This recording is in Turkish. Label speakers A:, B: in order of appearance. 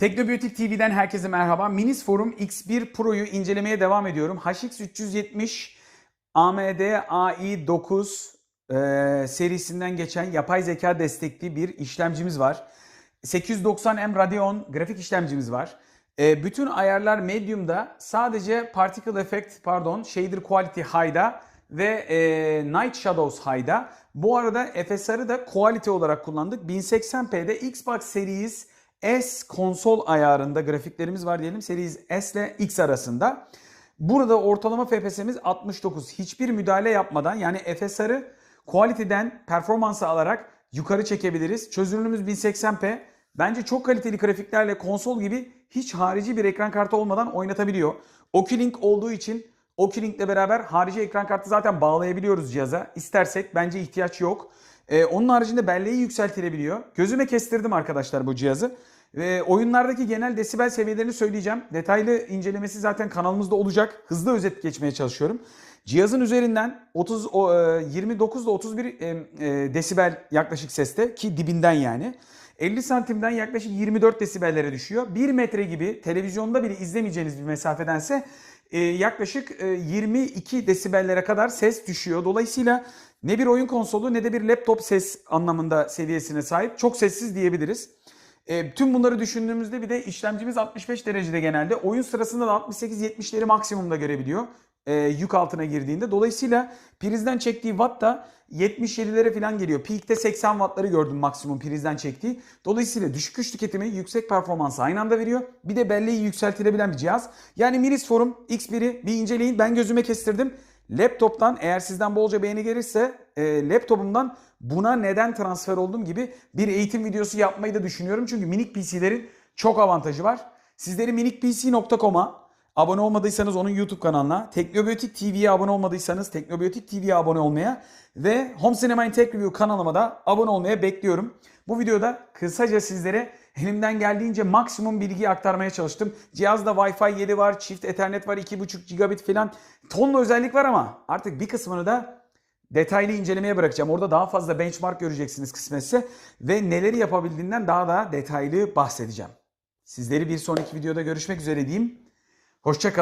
A: Teknobiyotik TV'den herkese merhaba. Minis Forum X1 Pro'yu incelemeye devam ediyorum. HX370 AMD AI9 e, serisinden geçen yapay zeka destekli bir işlemcimiz var. 890M Radeon grafik işlemcimiz var. E, bütün ayarlar medium'da sadece particle effect pardon shader quality high'da ve e, night shadows high'da. Bu arada FSR'ı da quality olarak kullandık. 1080p'de Xbox Series S konsol ayarında grafiklerimiz var diyelim. Series S ile X arasında. Burada ortalama FPS'imiz 69. Hiçbir müdahale yapmadan yani FSR'ı quality'den performansı alarak yukarı çekebiliriz. Çözünürlüğümüz 1080p. Bence çok kaliteli grafiklerle konsol gibi hiç harici bir ekran kartı olmadan oynatabiliyor. Oculink olduğu için Oculink ile beraber harici ekran kartı zaten bağlayabiliyoruz cihaza. İstersek bence ihtiyaç yok. Ee, onun haricinde belleği yükseltilebiliyor. Gözüme kestirdim arkadaşlar bu cihazı. Ve oyunlardaki genel desibel seviyelerini söyleyeceğim. Detaylı incelemesi zaten kanalımızda olacak. Hızlı özet geçmeye çalışıyorum. Cihazın üzerinden 30 o, e, 29 ile 31 e, e, desibel yaklaşık seste ki dibinden yani. 50 santimden yaklaşık 24 desibellere düşüyor. 1 metre gibi televizyonda bile izlemeyeceğiniz bir mesafedense yaklaşık e, 22 desibellere kadar ses düşüyor. Dolayısıyla ne bir oyun konsolu ne de bir laptop ses anlamında seviyesine sahip. Çok sessiz diyebiliriz. E, tüm bunları düşündüğümüzde bir de işlemcimiz 65 derecede genelde. Oyun sırasında da 68-70'leri maksimumda görebiliyor. E, yük altına girdiğinde. Dolayısıyla prizden çektiği watt da 77'lere falan geliyor. Peak'te 80 wattları gördüm maksimum prizden çektiği. Dolayısıyla düşük güç tüketimi, yüksek performansı aynı anda veriyor. Bir de belleği yükseltilebilen bir cihaz. Yani Minis Forum X1'i bir inceleyin. Ben gözüme kestirdim. Laptop'tan eğer sizden bolca beğeni gelirse e, laptopumdan buna neden transfer oldum gibi bir eğitim videosu yapmayı da düşünüyorum. Çünkü minik PC'lerin çok avantajı var. Sizleri minikpc.com'a abone olmadıysanız onun YouTube kanalına, Teknobiyotik TV'ye abone olmadıysanız Teknobiyotik TV'ye abone olmaya ve Home Cinema and Tech Review kanalıma da abone olmaya bekliyorum. Bu videoda kısaca sizlere elimden geldiğince maksimum bilgiyi aktarmaya çalıştım. Cihazda Wi-Fi 7 var, çift Ethernet var, 2.5 gigabit falan tonla özellik var ama artık bir kısmını da detaylı incelemeye bırakacağım. Orada daha fazla benchmark göreceksiniz kısmetse ve neleri yapabildiğinden daha da detaylı bahsedeceğim. Sizleri bir sonraki videoda görüşmek üzere diyeyim. Hoşçakalın.